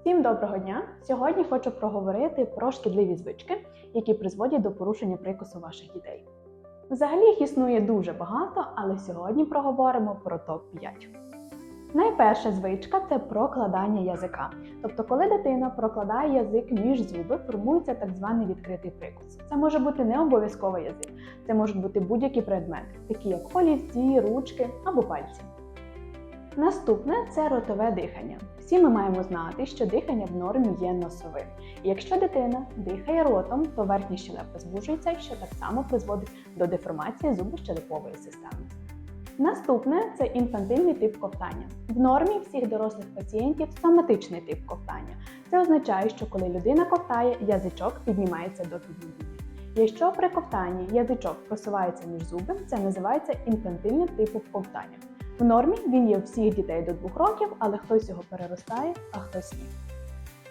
Всім доброго дня! Сьогодні хочу проговорити про шкідливі звички, які призводять до порушення прикусу ваших дітей. Взагалі їх існує дуже багато, але сьогодні проговоримо про топ-5. Найперша звичка це прокладання язика. Тобто, коли дитина прокладає язик між зуби, формується так званий відкритий прикус. Це може бути не обов'язковий язик, це можуть бути будь-які предмети, такі як олівці, ручки або пальці. Наступне це ротове дихання. Всі ми маємо знати, що дихання в нормі є носовим. І якщо дитина дихає ротом, то верхня щелепа звужується, що так само призводить до деформації зубощелепової системи. Наступне це інфантильний тип ковтання. В нормі всіх дорослих пацієнтів соматичний тип ковтання. Це означає, що коли людина ковтає, язичок піднімається до піднебіння. Якщо при ковтанні язичок просувається між зуби, це називається інфантильним типом ковтання. В нормі він є у всіх дітей до 2 років, але хтось його переростає, а хтось ні.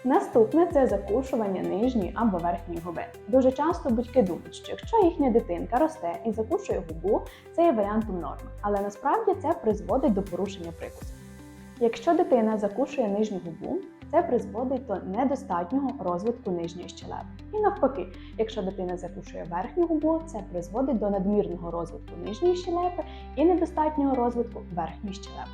Наступне це закушування нижньої або верхньої губи. Дуже часто батьки думають, що якщо їхня дитинка росте і закушує губу, це є варіантом норми, але насправді це призводить до порушення прикусу. Якщо дитина закушує нижню губу, це призводить до недостатнього розвитку нижньої щелепи. І навпаки, якщо дитина закушує верхню губу, це призводить до надмірного розвитку нижньої щелепи і недостатнього розвитку верхньої щелепи.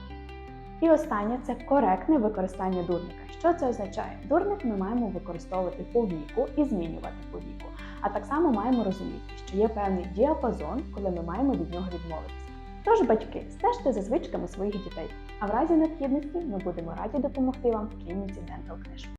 І останнє це коректне використання дурника. Що це означає? Дурник ми маємо використовувати по віку і змінювати по віку. А так само маємо розуміти, що є певний діапазон, коли ми маємо від нього відмовитися. Тож, батьки, стежте за звичками своїх дітей, а в разі необхідності ми будемо раді допомогти вам в клініці Dental Knish.